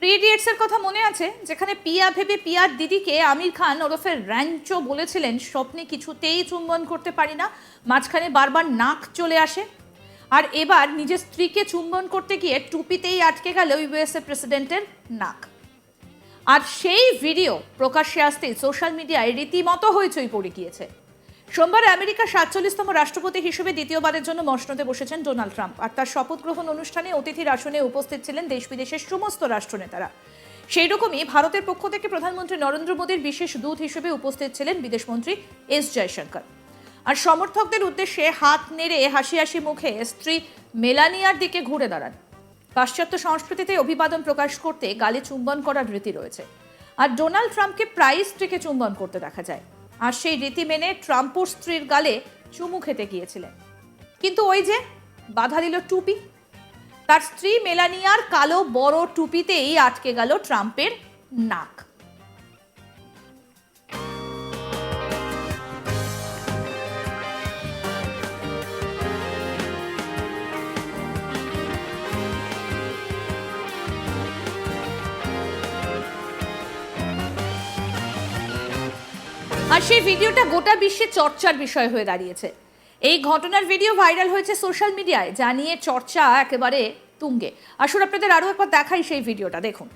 Three ইডিয়েটসের কথা মনে আছে? যেখানে পিয়া ভেবে পিয়ার দিদিকে আমির খান ওরফে র্যাঞ্চো বলেছিলেন, স্বপ্নে কিছুতেই চুম্বন করতে পারি না, মাঝখানে বারবার নাক চলে আসে। আর এবার নিজের স্ত্রীকে চুম্বন করতে গিয়ে টুপিতেই আটকে গেল ইউএসএ প্রেসিডেন্টের নাক। আর সেই ভিডিও প্রকাশ্যে আসতেই সোশ্যাল মিডিয়ায় রীতিমতো হইচই পড়ে গিয়েছে। সোমবার আমেরিকার সাতচল্লিশতম রাষ্ট্রপতি হিসেবে দ্বিতীয়বারের জন্য মসনদে বসেছেন ডোনাল্ড ট্রাম্প আর তার শপথ গ্রহণ অনুষ্ঠানে অতিথির আসনে উপস্থিত ছিলেন দেশ বিদেশের সমস্ত রাষ্ট্রনেতারা। সেই রকমই ভারতের পক্ষ থেকে প্রধানমন্ত্রী নরেন্দ্র মোদীর বিশেষ দূত হিসেবে উপস্থিত ছিলেন বিদেশমন্ত্রী এস জয়শঙ্কর। আর সমর্থকদের উদ্দেশ্যে হাত নেড়ে হাসি হাসি মুখে স্ত্রী মেলানিয়ার দিকে ঘুরে দাঁড়ান। পাশ্চাত্য সংস্কৃতিতে অভিবাদন প্রকাশ করতে গালে চুম্বন করার রীতি রয়েছে। আর ডোনাল্ড ট্রাম্পকে প্রায়ই স্ত্রীকে চুম্বন করতে দেখা যায়। আর সেই রীতি মেনে ট্রাম্পোর স্ত্রীর গালে চুমু খেতে গিয়েছিলেন। কিন্তু ওই যে বাধা দিল টুপি। তার স্ত্রী মেলানিয়ার কালো বড় টুপিতেই আটকে গেল ট্রাম্পের নাক। আর সেই ভিডিওটা গোটা বিশ্বে চর্চার বিষয় হয়ে দাঁড়িয়েছে। এই ঘটনার ভিডিও ভাইরাল হয়েছে সোশ্যাল মিডিয়ায় জানিয়ে চর্চা একেবারে তুঙ্গে। আসুন আপনাদের আরও একবার দেখাই সেই ভিডিওটা, দেখুন।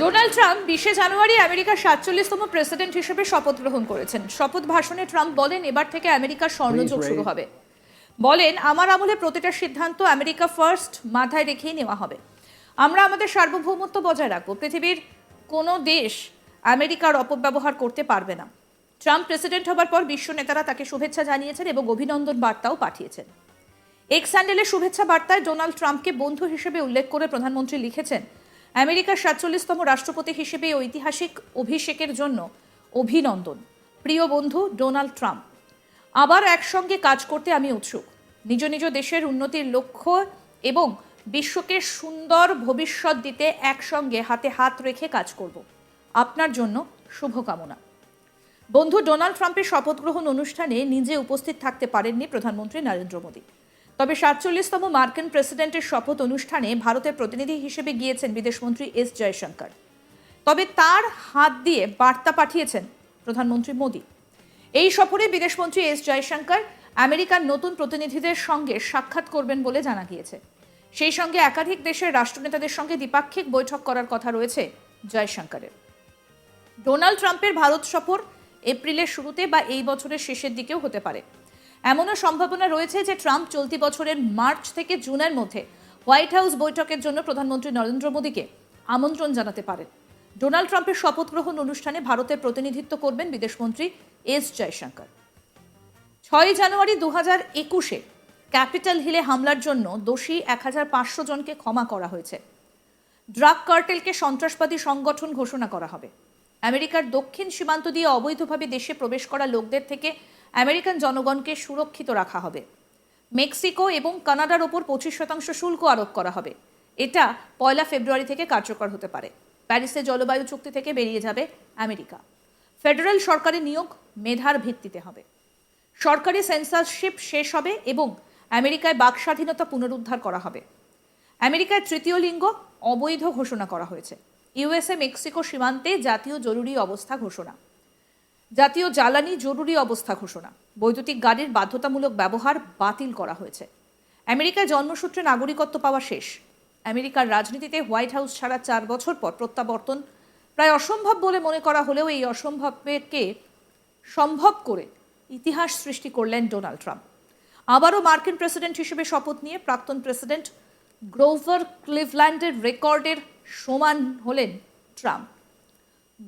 ডোনাল্ড ট্রাম্প বিশে জানুয়ারি আমেরিকার সাতচল্লিশতম প্রেসিডেন্ট হিসেবে শপথ গ্রহণ করেছেন। শপথ ভাষণে ট্রাম্প বলেন এবার থেকে আমেরিকার স্বর্ণযুগ শুরু হবে। বলেন আমার আমলে প্রতিটা সিদ্ধান্ত আমেরিকা ফার্স্ট মাথায় রেখেই নেওয়া হবে। আমরা আমাদের সার্বভৌমত্ব বজায় রাখব। পৃথিবীর কোনো দেশ আমেরিকার অপব্যবহার করতে পারবে না। ট্রাম্প প্রেসিডেন্ট হবার পর বিশ্ব নেতারা তাকে শুভেচ্ছা জানিয়েছেন এবং অভিনন্দন বার্তাও পাঠিয়েছেন। এক্স স্যান্ডেলের শুভেচ্ছা বার্তায় ডোনাল্ড ট্রাম্পকে বন্ধু হিসেবে উল্লেখ করে প্রধানমন্ত্রী লিখেছেন আমেরিকার সাতচল্লিশতম রাষ্ট্রপতি হিসেবে ঐতিহাসিক অভিষেকের জন্য অভিনন্দন, প্রিয় বন্ধু ডোনাল্ড ট্রাম্প। আবার একসঙ্গে কাজ করতে আমি উৎসুক। নিজ নিজ দেশের উন্নতির লক্ষ্য এবং বিশ্বকে সুন্দর ভবিষ্যৎ দিতে একসঙ্গে হাতে হাত রেখে কাজ করব। আপনার জন্য শুভকামনা। বন্ধু, ডোনাল্ড ট্রাম্পের শপথ গ্রহণ অনুষ্ঠানে নিজে উপস্থিত থাকতে পারেননি প্রধানমন্ত্রী নরেন্দ্র মোদী। তবে সাতচল্লিশতম মার্কিন প্রেসিডেন্টের শপথ অনুষ্ঠানে ভারতের প্রতিনিধি হিসেবে গিয়েছেন বিদেশমন্ত্রী এস জয়শঙ্কর। তবে তার হাত দিয়ে বার্তা পাঠিয়েছেন প্রধানমন্ত্রী মোদী। এই সফরে বিদেশমন্ত্রী এস জয়শঙ্কর আমেরিকার নতুন প্রতিনিধিদের সঙ্গে সাক্ষাৎ করবেন বলে জানা গিয়েছে। সেই সঙ্গে একাধিক দেশের রাষ্ট্রনেতাদের সঙ্গে দ্বিপাক্ষিক বৈঠক করার কথা রয়েছে জয়শঙ্করের। ডোনাল্ড ট্রাম্পের ভারত সফর এপ্রিলের শুরুতে বা এই বছরের শেষের দিকেও হতে পারে। এমনও সম্ভাবনা রয়েছে যে ট্রাম্প চলতি বছরের মার্চ থেকে জুনের মধ্যে হোয়াইট হাউস বৈঠকের জন্য প্রধানমন্ত্রী নরেন্দ্র মোদীকে আমন্ত্রণ জানাতে পারেন। ডোনাল্ড ট্রাম্পের শপথ গ্রহণ অনুষ্ঠানে ভারতের প্রতিনিধিত্ব করবেন বিদেশমন্ত্রী এস জয়শঙ্কর। ছয় জানুয়ারি দু হাজার একুশে ক্যাপিটাল হিলে হামলার জন্য দোষী এক হাজার পাঁচশো জনকে ক্ষমা করা হয়েছে। ড্রাগ কার্টেলকে সন্ত্রাসবাদী সংগঠন ঘোষণা করা হবে। আমেরিকার দক্ষিণ সীমান্ত দিয়ে অবৈধভাবে দেশে প্রবেশ করা লোকদের থেকে আমেরিকান জনগণকে সুরক্ষিত রাখা হবে। মেক্সিকো এবং কানাডার ওপর পঁচিশ শতাংশ শুল্ক আরোপ করা হবে। এটা পয়লা ফেব্রুয়ারি থেকে কার্যকর হতে পারে। প্যারিসে জলবায়ু চুক্তি থেকে বেরিয়ে যাবে আমেরিকা। ফেডারেল সরকারি নিয়োগ মেধার ভিত্তিতে হবে। সরকারি সেন্সারশিপ শেষ হবে এবং আমেরিকায় বাক স্বাধীনতা পুনরুদ্ধার করা হবে। আমেরিকায় তৃতীয় লিঙ্গ অবৈধ ঘোষণা করা হয়েছে। ইউএসএ মেক্সিকো সীমান্তে জাতীয় জরুরি অবস্থা ঘোষণা। জাতীয় জ্বালানি জরুরি অবস্থা ঘোষণা। বৈদ্যুতিক গাড়ির বাধ্যতামূলক ব্যবহার বাতিল করা হয়েছে। আমেরিকায় জন্মসূত্রে নাগরিকত্ব পাওয়া শেষ। আমেরিকার রাজনীতিতে হোয়াইট হাউস ছাড়া চার বছর পর প্রত্যাবর্তন। প্রায় অসম্ভব বলে মনে করা হলেও এই অসম্ভবকে সম্ভব করে ইতিহাস সৃষ্টি করলেন ডোনাল্ড ট্রাম্প। আবারও মার্কিন প্রেসিডেন্ট হিসেবে শপথ নিয়ে প্রাক্তন প্রেসিডেন্ট গ্রোভার ক্লিভল্যান্ডের রেকর্ডের সমান হলেন ট্রাম্প।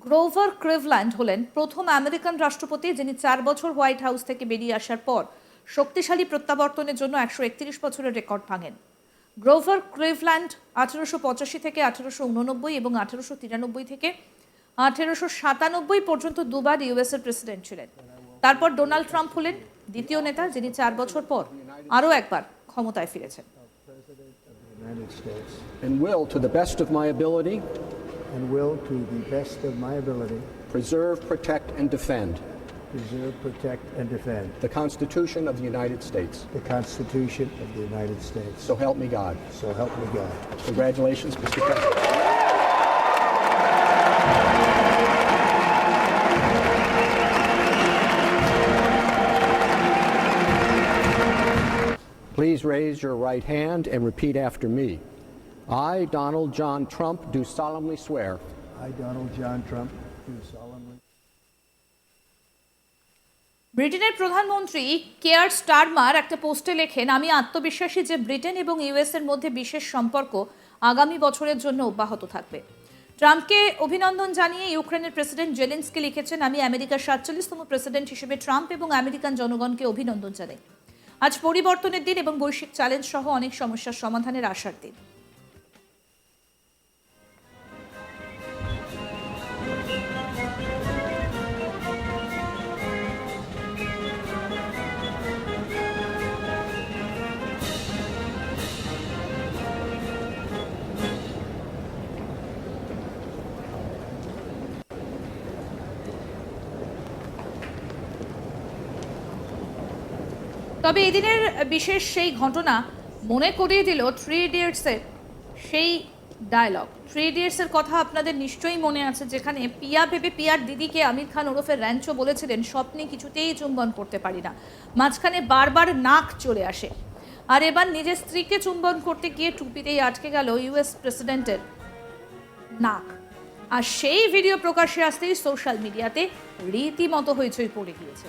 গ্রোভার ক্লিভল্যান্ড হলেন প্রথম আমেরিকান রাষ্ট্রপতি যিনি চার বছর হোয়াইট হাউস থেকে বেরিয়ে আসার পর শক্তিশালী প্রত্যাবর্তনের জন্য একশো একত্রিশ বছরের রেকর্ড ভাঙেন। গ্রোভার ক্লিভল্যান্ড আঠেরোশো পঁচাশি থেকে আঠেরোশো উননব্বই এবং আঠেরোশো তিরানব্বই থেকে আঠেরোশো সাতানব্বই পর্যন্ত দুবার ইউএসের প্রেসিডেন্ট ছিলেন। তারপর ডোনাল্ড ট্রাম্প হলেন দ্বিতীয় নেতা যিনি চার বছর পর আরও একবার ক্ষমতায় ফিরেছেন। And will, to the best of my ability, and will, to the best of my ability, preserve, protect, and defend preserve, protect, and defend the Constitution of the United States. the Constitution of the United States. So help me God. So help me God. Congratulations, Mr. President. Please raise your right hand and repeat after me. I, Donald John Trump, do solemnly swear. I, Donald John Trump, do solemnly ব্রিটেনের প্রধানমন্ত্রী care Starmer একটা পোস্টে লেখেন আমি আত্মবিশ্বাসী যে Britain এবং US এর মধ্যে বিশেষ সম্পর্ক আগামী বছরের জন্য অব্যাহত থাকবে। ট্রাম্পকে অভিনন্দন জানিয়ে ইউক্রেনের প্রেসিডেন্ট জেলেন্সকি লিখেছেন আমি আমেরিকার সাতচল্লিশতম প্রেসিডেন্ট হিসেবে ট্রাম্প এবং আমেরিকান জনগণকে অভিনন্দন জানাই। আজ পরিবর্তনের দিন এবং বৈশ্বিক চ্যালেঞ্জ সহ অনেক সমস্যার সমাধানের আশার দিন। তবে এদিনের বিশেষ সেই ঘটনা মনে করিয়ে দিল থ্রি ইডিয়টসের সেই ডায়লগ থ্রি ইডিয়টসের কথা আপনাদের নিশ্চয়ই মনে আছে, যেখানে পিয়া ভেবে পিয়ার দিদিকে আমির খান ওরফে র্যাঞ্চো বলেছিলেন, স্বপ্নে কিছুতেই চুম্বন করতে পারি না। মাঝখানে বারবার নাক চলে আসে। আর এবার নিজের স্ত্রীকে চুম্বন করতে গিয়ে টুপিতেই আটকে গেল ইউএস প্রেসিডেন্টের নাক। আর সেই ভিডিও প্রকাশ্যে আসতেই সোশ্যাল মিডিয়াতে রীতিমতো হইচই পড়ে গিয়েছে।